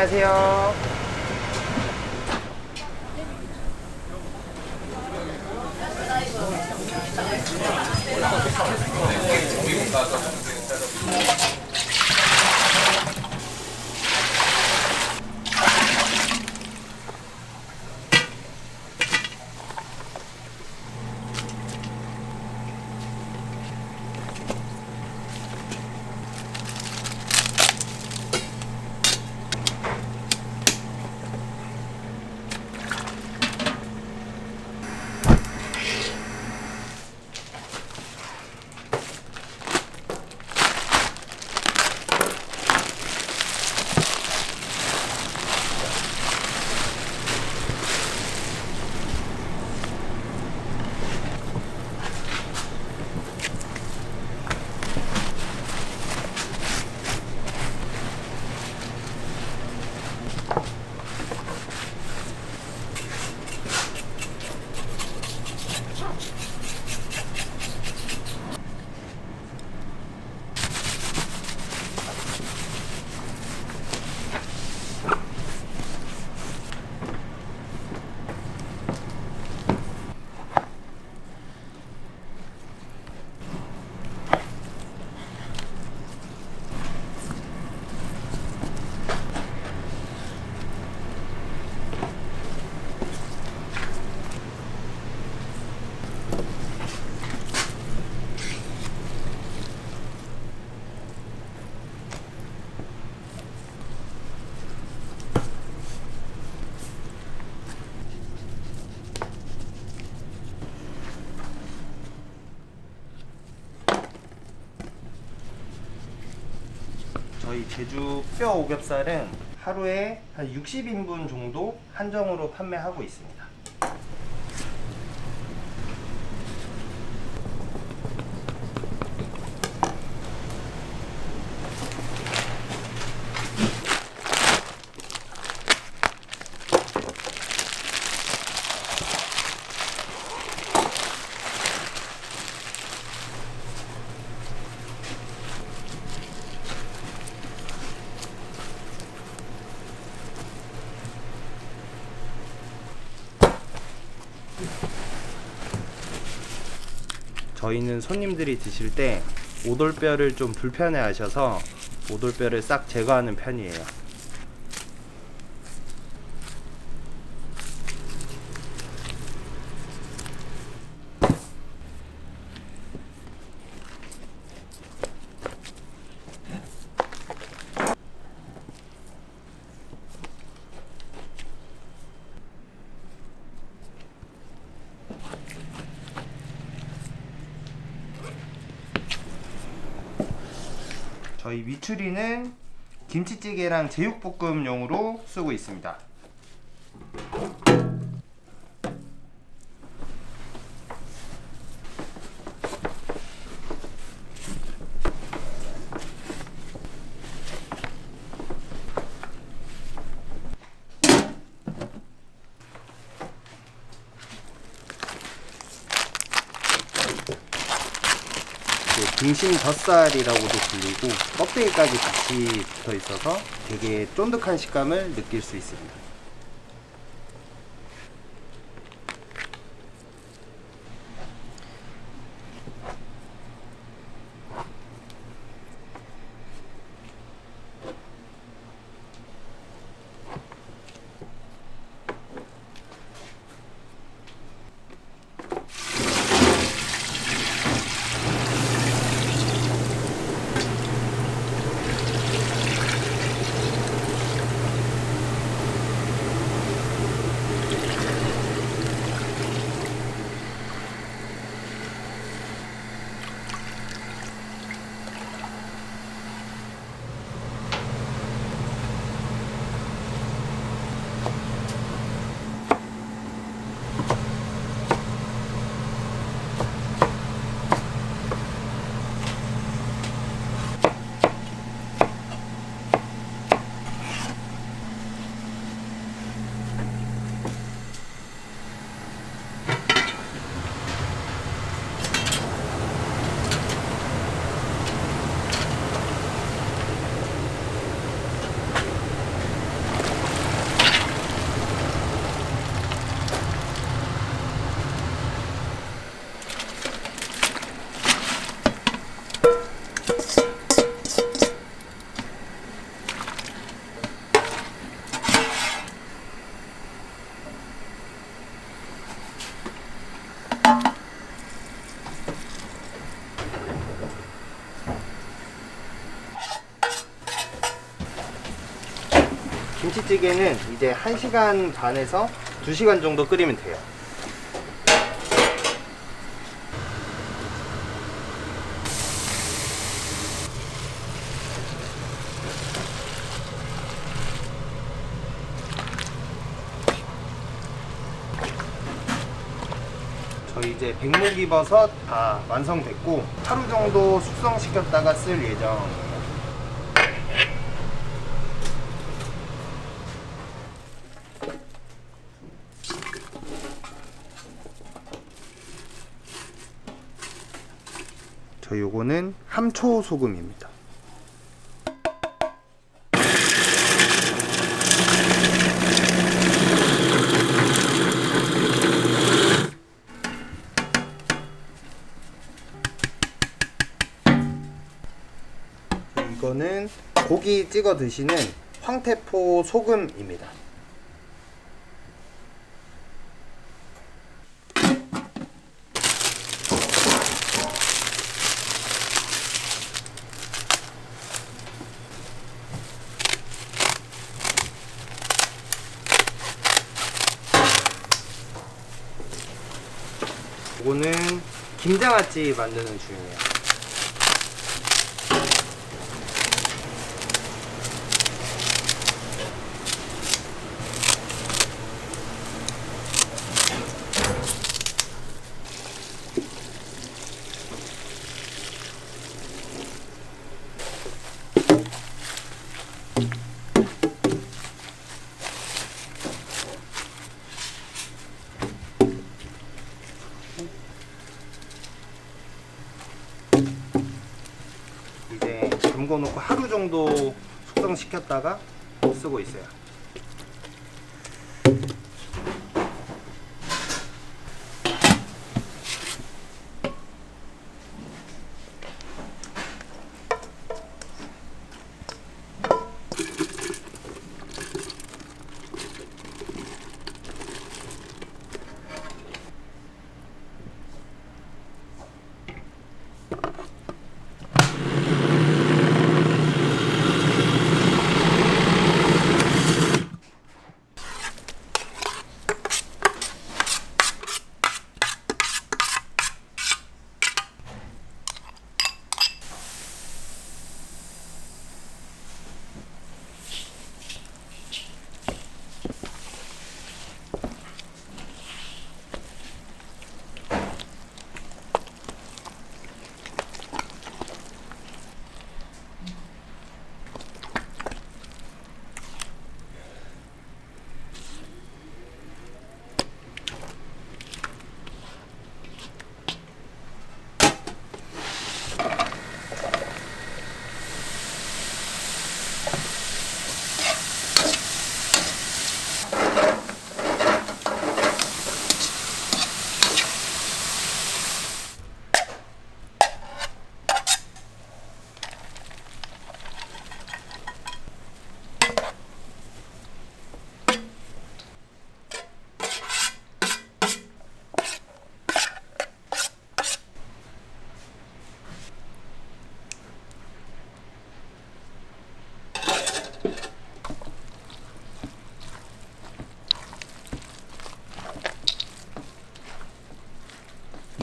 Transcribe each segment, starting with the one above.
안녕하세요. 제주 뼈 오겹살은 하루에 한 60인분 정도 한정으로 판매하고 있습니다. 저희는 손님들이 드실 때 오돌뼈를 좀 불편해 하셔서 오돌뼈를 싹 제거하는 편이에요. 저희 미추리는 김치찌개랑 제육볶음용으로 쓰고 있습니다. 그 등심 젖살이라고도 불리고 껍데기까지 같이 붙어 있어서 되게 쫀득한 식감을 느낄 수 있습니다. 김치찌개는 이제 1시간 반에서 2시간 정도 끓이면 돼요. 저희 이제 백목이버섯 다 완성됐고 하루 정도 숙성시켰다가 쓸 예정 저희 요거는 함초 소금입니다. 이거는 고기 찍어 드시는 황태포 소금입니다. 이거는 김장아찌 만드는 중이에요. 놓고 하루 정도 숙성시켰다가 쓰고 있어요.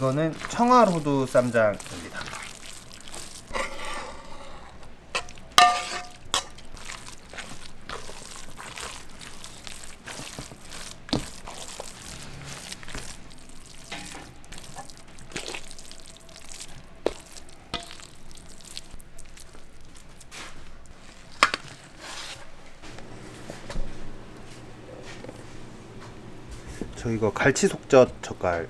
이거는 청아로두 쌈장입니다. 저 이거 갈치 속젓 젓갈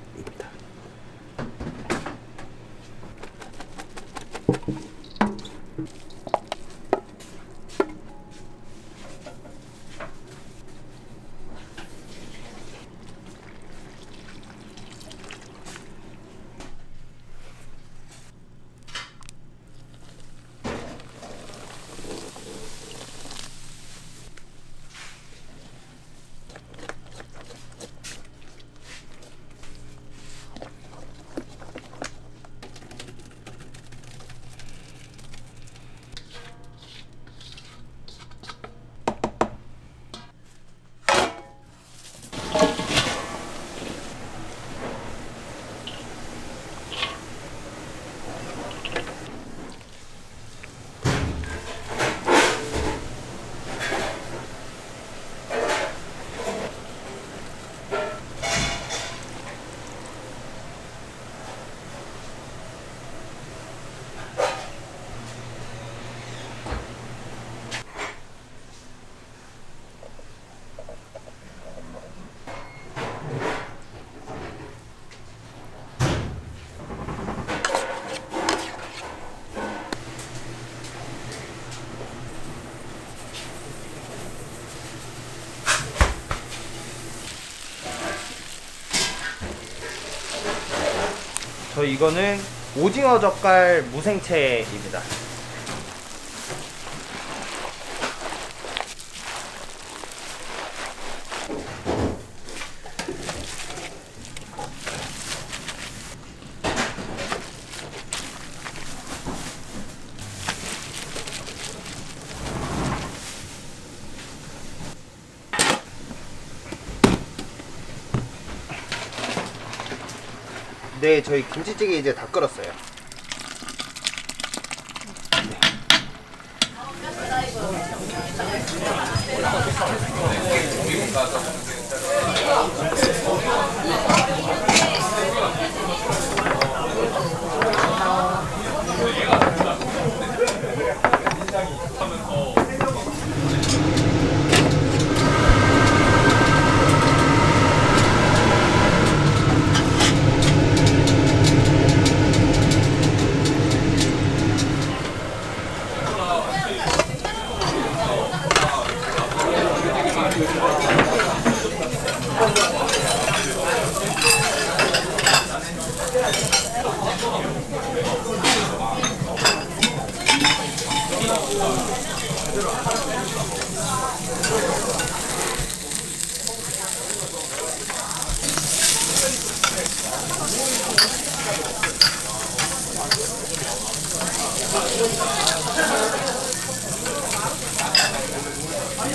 이거는 오징어 젓갈 무생채입니다. 네, 저희 김치찌개 이제 다 끓었어요.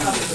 감사합니다.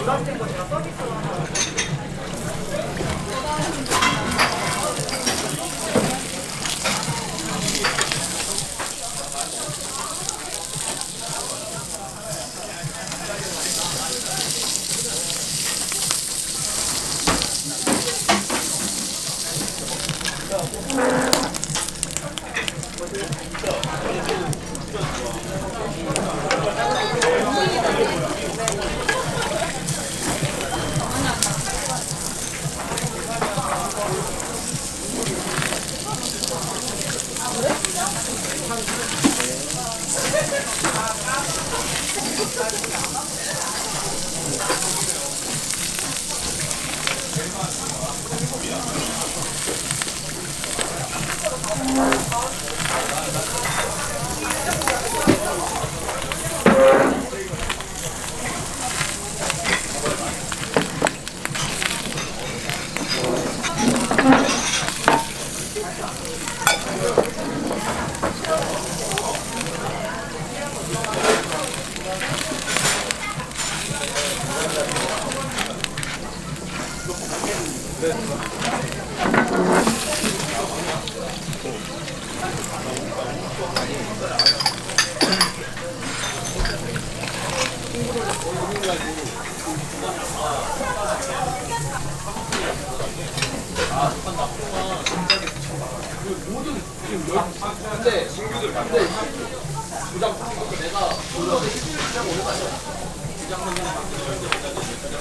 이런 거 제가 써있어 근데 친구들 근데 부장 부장도 내가 본전에 일주일 주장 오래 가죠. 부장 선생님 영어 가라고.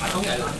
아, 정리 안 했어.